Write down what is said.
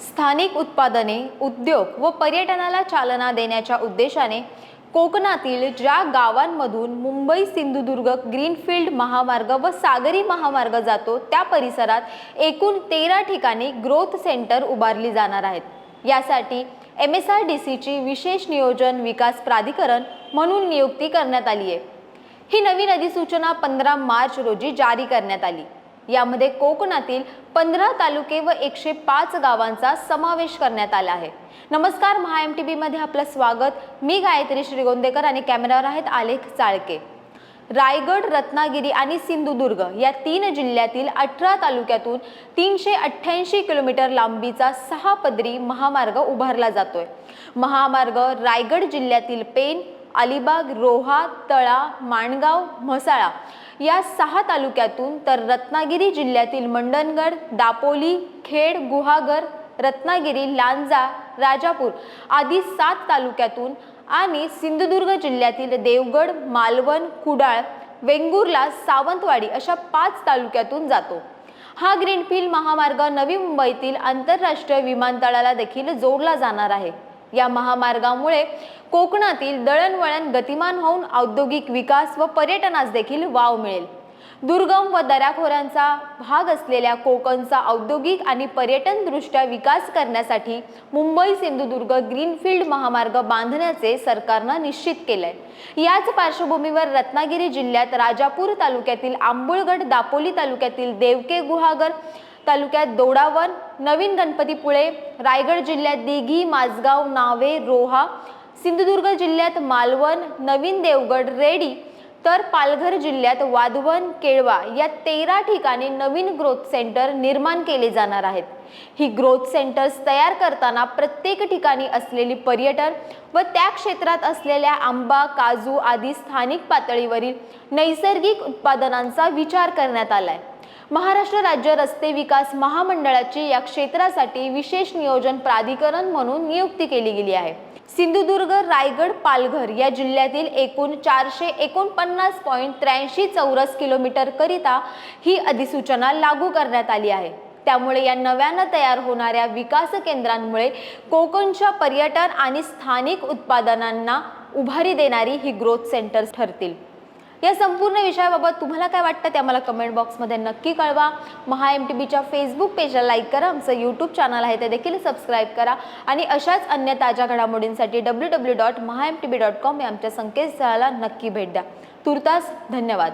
स्थानिक उत्पादने उद्योग व पर्यटनाला चालना देण्याच्या उद्देशाने कोकणातील ज्या गावांमधून मुंबई सिंधुदुर्ग ग्रीनफील्ड महामार्ग व सागरी महामार्ग जातो त्या परिसरात एकूण तेरा ठिकाणी ग्रोथ सेंटर उभारली जाणार आहेत. यासाठी एम एस आर डी सीची विशेष नियोजन विकास प्राधिकरण म्हणून नियुक्ती करण्यात आली आहे. ही नवीन अधिसूचना पंधरा मार्च रोजी जारी करण्यात आली. यामध्ये कोकणातील पंधरा तालुके व एकशे पाच गावांचा समावेश करण्यात आला आहे. नमस्कार महा एम टी बीमध्ये आपलं स्वागत. मी गायत्री श्रीगोंदेकर आणि कॅमेऱ्यावर आहेत आलेख चाळके. रायगड रत्नागिरी आणि सिंधुदुर्ग या तीन जिल्ह्यातील अठरा तालुक्यातून तीनशे अठ्ठ्याऐंशी किलोमीटर लांबीचा सहा पदरी महामार्ग उभारला जातोय. महामार्ग रायगड जिल्ह्यातील पेन अलिबाग रोहा तळा माणगाव म्हसाळा या सहा तालुक्यातून तर रत्नागिरी जिल्ह्यातील मंडणगड दापोली खेड गुहागर रत्नागिरी लांजा राजापूर आदी सात तालुक्यातून आणि सिंधुदुर्ग जिल्ह्यातील देवगड मालवण कुडाळ वेंगुर्ला सावंतवाडी अशा पाच तालुक्यातून जातो. हा ग्रीनफील्ड महामार्ग नवी मुंबईतील आंतरराष्ट्रीय विमानतळाला देखील जोडला जाणार आहे. या महामार्गामुळे कोकणातील दळणवळण गतिमान होऊन औद्योगिक विकास व पर्यटनास देखील वाव मिळेल. दुर्गम व दऱ्याखोऱ्यांचा भाग असलेल्या कोकणचा औद्योगिक आणि पर्यटनदृष्ट्या विकास करण्यासाठी मुंबई सिंधुदुर्ग ग्रीनफील्ड महामार्ग बांधण्याचे सरकारनं निश्चित केलंय. याच पार्श्वभूमीवर रत्नागिरी जिल्ह्यात राजापूर तालुक्यातील आंबुळगड दापोली तालुक्यातील देवके गुहागर तालुक्यात दोडावन नवीन गणपतीपुळे रायगड जिल्ह्यात दिघी माझगाव नावे रोहा सिंधुदुर्ग जिल्ह्यात मालवण नवीन देवगड रेडी तर पालघर जिल्ह्यात वाधवन केळवा या तेरा ठिकाणी नवीन ग्रोथ सेंटर निर्माण केले जाणार आहेत. ही ग्रोथ सेंटर्स तयार करताना प्रत्येक ठिकाणी असलेली पर्यटन व त्या क्षेत्रात असलेल्या आंबा काजू आदी स्थानिक पातळीवरील नैसर्गिक उत्पादनांचा विचार करण्यात आला आहे महाराष्ट्र राज्य रस्ते विकास महामंडळाची या क्षेत्रासाठी विशेष नियोजन प्राधिकरण म्हणून नियुक्ती केली गेली आहे. सिंधुदुर्ग रायगड पालघर या जिल्ह्यातील एकूण चारशे एकोणपन्नास पॉईंट त्र्याऐंशी चौरस किलोमीटर करिता ही अधिसूचना लागू करण्यात आली आहे. त्यामुळे या नव्यानं तयार होणाऱ्या विकास केंद्रांमुळे कोकणच्या पर्यटन आणि स्थानिक उत्पादनांना उभारी देणारी ही ग्रोथ सेंटर्स ठरतील. या संपूर्ण विषयाबाबत तुम्हाला काय वाटतं ते आम्हाला कमेंट बॉक्समध्ये नक्की कळवा. महा एम टी बीच्या फेसबुक पेजला लाईक करा. आमचं यूट्यूब चॅनल आहे ते देखील सबस्क्राईब करा. आणि अशाच अन्य ताज्या घडामोडींसाठी W W dot Maha M T B dot com या आमच्या संकेतस्थळाला नक्की भेट द्या. तुर्तास धन्यवाद.